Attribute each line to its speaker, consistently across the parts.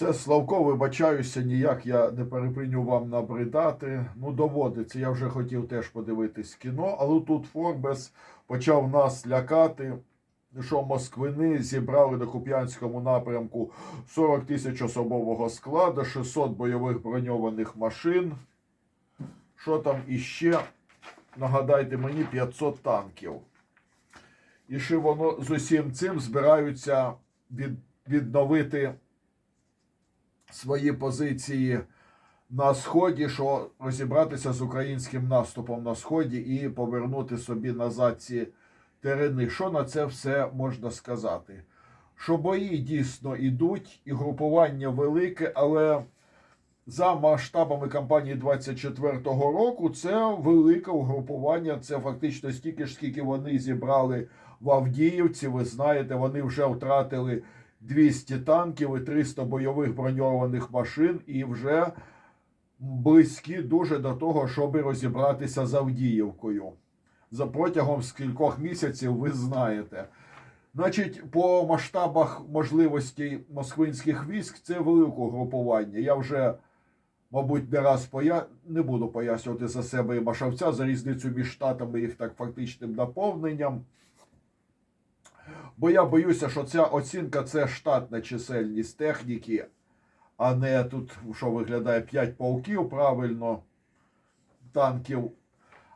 Speaker 1: Це Славко, вибачаюся, ніяк я не перепиню вам набридати. Ну, доводиться. Я вже хотів теж подивитись кіно, але тут Форбес почав нас лякати, що москвини зібрали на Куп'янському напрямку 40 тисяч особового складу, 600 бойових броньованих машин. Що там іще? Нагадайте мені 500 танків. І що воно з усім цим збираються від, відновити свої позиції на сході, що розібратися з українським наступом на сході і повернути собі назад ці терени. Що на це все можна сказати? Що бої дійсно йдуть, і групування велике, але за масштабами кампанії 24-го року це велике угрупування. Це фактично стільки ж, скільки вони зібрали в Авдіївці. Ви знаєте, вони вже втратили 200 танків і 300 бойових броньованих машин, і вже близькі дуже до того, щоб розібратися з Авдіївкою. За протягом з кількох місяців ви знаєте. Значить, по масштабах можливостей москвинських військ це велике групування. Я вже, мабуть, не раз поя... не буду пояснювати за себе і Машавця за різницю між штатами їх так фактичним наповненням. Бо я боюся, що ця оцінка це штатна чисельність техніки, а не тут, що виглядає 5 полків правильно, танків,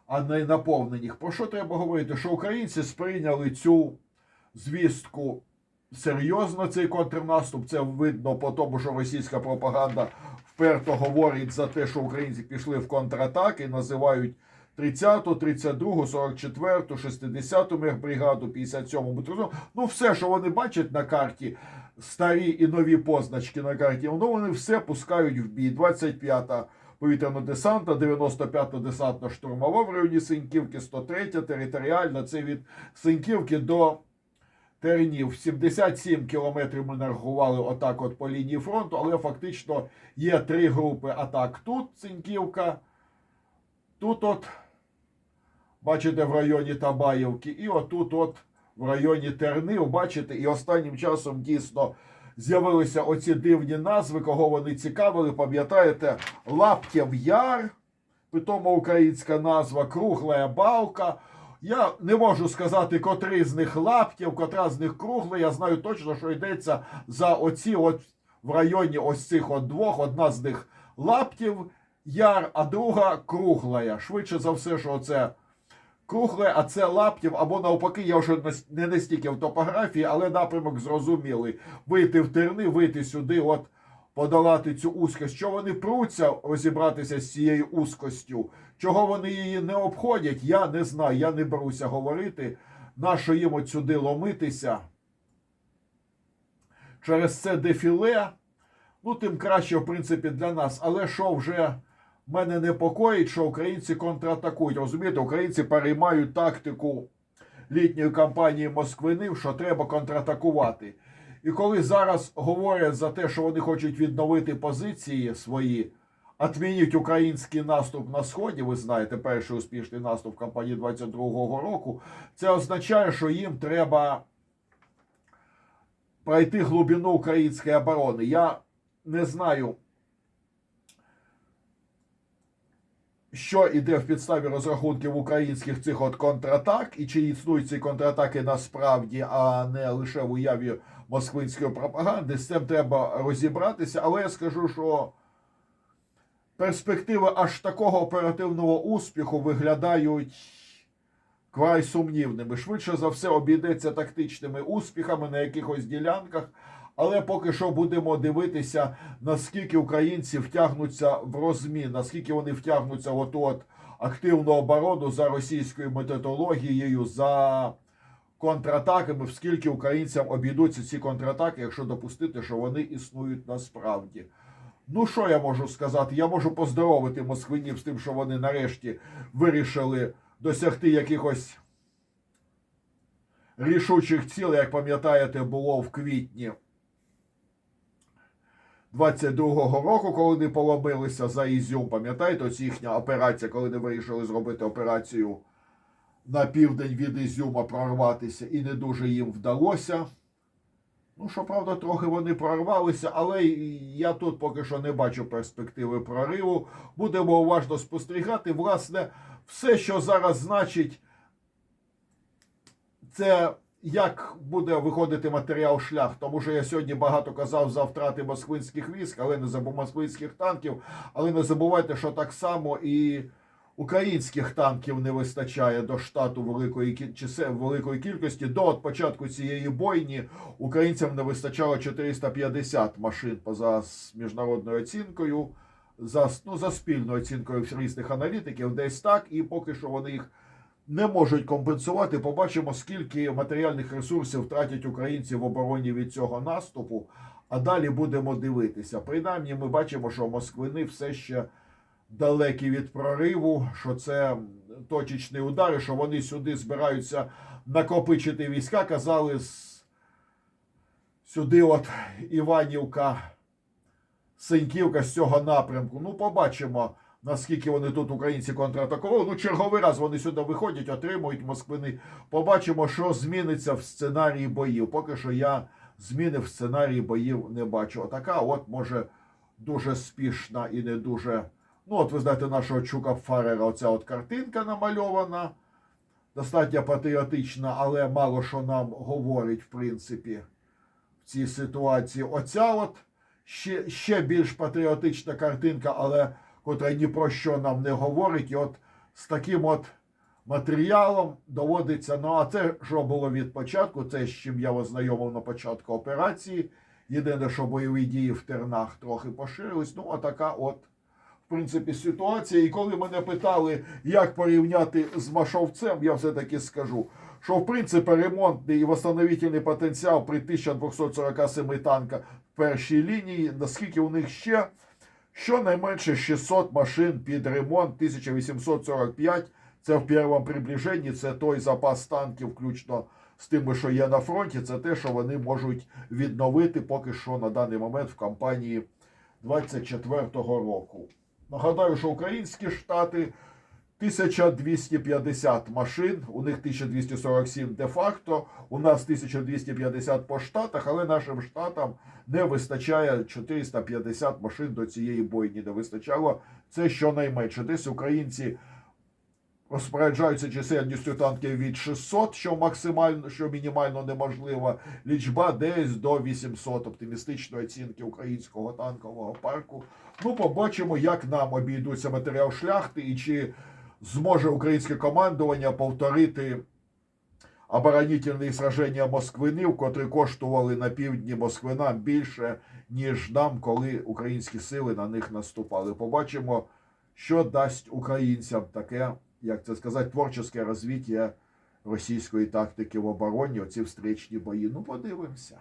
Speaker 1: а не наповнених. Про що треба говорити? Що українці сприйняли цю звістку серйозно, цей контрнаступ. Це видно по тому, що російська пропаганда вперто говорить за те, що українці пішли в контратаки, називають 30-ту, 32-ту, 44-ту, 60-ту мехбригаду, 57-му батальйону. Ну, все, що вони бачать на карті, старі і нові позначки на карті, ну, вони все пускають в бій. 25-та повітряно-десантна, 95-та десантна штурмова в районі Синьківки, 103-я територіальна. Це від Синьківки до Тернів. 77 кілометрів ми нарахували отак от по лінії фронту, але фактично є три групи атак тут, Синьківка. Тут от, бачите, в районі Табаївки, і отут от в районі Тернів, бачите, і останнім часом дійсно з'явилися оці дивні назви, кого вони цікавили. Пам'ятаєте, Лаптєв Яр, питома українська назва, Кругла Балка. Я не можу сказати, котрий з них лаптів, котра з них кругла. Я знаю точно, що йдеться за оці от в районі ось цих от двох. Одна з них лаптів яр, а друга круглая. Швидше за все, що це кругле, а це лаптів, або навпаки, я вже не настільки в топографії, але напрямок зрозумілий. Вийти в терни, вийти сюди, от подолати цю узкость. Що вони пруться розібратися з цією узкостю? Чого вони її не обходять, я не знаю. Я не беруся говорити. Нащо їм от сюди ломитися? Через це дефіле, ну тим краще, в принципі, для нас. Але що вже мене непокоїть, що українці контратакують. Розумієте, українці переймають тактику літньої кампанії Москвини, що треба контратакувати. І коли зараз говорять за те, що вони хочуть відновити позиції свої, отмініть український наступ на сході, ви знаєте, перший успішний наступ кампанії 22-го року, це означає, що їм треба пройти глибину української оборони. Я не знаю, що іде в підставі розрахунків українських цих от контратак, і чи існують ці контратаки насправді, а не лише в уяві москвинської пропаганди. З цим треба розібратися. Але я скажу, що перспективи аж такого оперативного успіху виглядають край сумнівними. Швидше за все обійдеться тактичними успіхами на якихось ділянках. Але поки що будемо дивитися, наскільки українці втягнуться в розмін, наскільки вони втягнуться в оту от активну оборону за російською методологією, за контратаками, скільки українцям обійдуться ці контратаки, якщо допустити, що вони існують насправді. Ну, що я можу сказати? Я можу поздоровити москвинів з тим, що вони нарешті вирішили досягти якихось рішучих цілей, як пам'ятаєте, було в квітні 22-го року, коли вони поломилися за Ізюм. Пам'ятаєте, ось їхня операція, коли вони вирішили зробити операцію на південь від Ізюма прорватися, і не дуже їм вдалося. Ну, щоправда, трохи вони прорвалися, але я тут поки що не бачу перспективи прориву. Будемо уважно спостерігати. Власне, все, що зараз значить, це як буде виходити матеріал шлях. Тому що я сьогодні багато казав за втрати москвинських військ, але не забув москвинських танків. Але не забувайте, що так само і українських танків не вистачає до штату великої чисе- великої кількості. До от початку цієї бойні українцям не вистачало 450 машин поза міжнародною оцінкою. За, ну, за спільною оцінкою різних аналітиків, десь так, і поки що вони їх не можуть компенсувати. Побачимо, скільки матеріальних ресурсів втратять українці в обороні від цього наступу. А далі будемо дивитися. Принаймні, ми бачимо, що москвини все ще далекі від прориву, що це точечний удар, що вони сюди збираються накопичити війська. Казали сюди, от Іванівка, Синьківка з цього напрямку. Ну, побачимо, наскільки вони тут українці контратакували. Ну, черговий раз вони сюди виходять, отримують москвини. Побачимо, що зміниться в сценарії боїв. Поки що я зміни в сценарії боїв не бачу. Отака, от може дуже спішна і не дуже. Ну, от ви знаєте, нашого Чука Фарера, оця от картинка намальована. Достатньо патріотична, але мало що нам говорить, в принципі, в цій ситуації. Оця от ще, ще більш патріотична картинка, але котра ні про що нам не говорить. І от з таким от матеріалом доводиться. Ну, а це що було від початку, це з чим я вас знайомив на початку операції. Єдине, що бойові дії в тернах трохи поширились. Ну, а така от, в принципі, ситуація. І коли мене питали, як порівняти з Машовцем, я все-таки скажу, що в принципі ремонтний і восстановительний потенціал при 1247 танках в першій лінії, наскільки у них ще щонайменше 600 машин під ремонт, 1845. Це в першому приближенні, це той запас танків, включно з тими, що є на фронті, це те, що вони можуть відновити поки що на даний момент в кампанії 24-го року. Нагадаю, що українські штати 1250 машин, у них 1247 де-факто, у нас 1250 по штатах, але нашим штатам не вистачає 450 машин до цієї бойні, не вистачало. Це щонайменше. Десь українці розпоряджаються чисельністю танків від 600, що максимально, що мінімально неможливо. Лічба десь до 800 оптимістичної оцінки українського танкового парку. Ну, побачимо, як нам обійдуться матеріал шляхти і чи зможе українське командування повторити оборонительні сраження Москвинів, котрі коштували на півдні Москвинам більше, ніж нам, коли українські сили на них наступали. Побачимо, що дасть українцям таке, як це сказати, творче розвиття російської тактики в обороні, оці встречні бої. Ну, подивимося.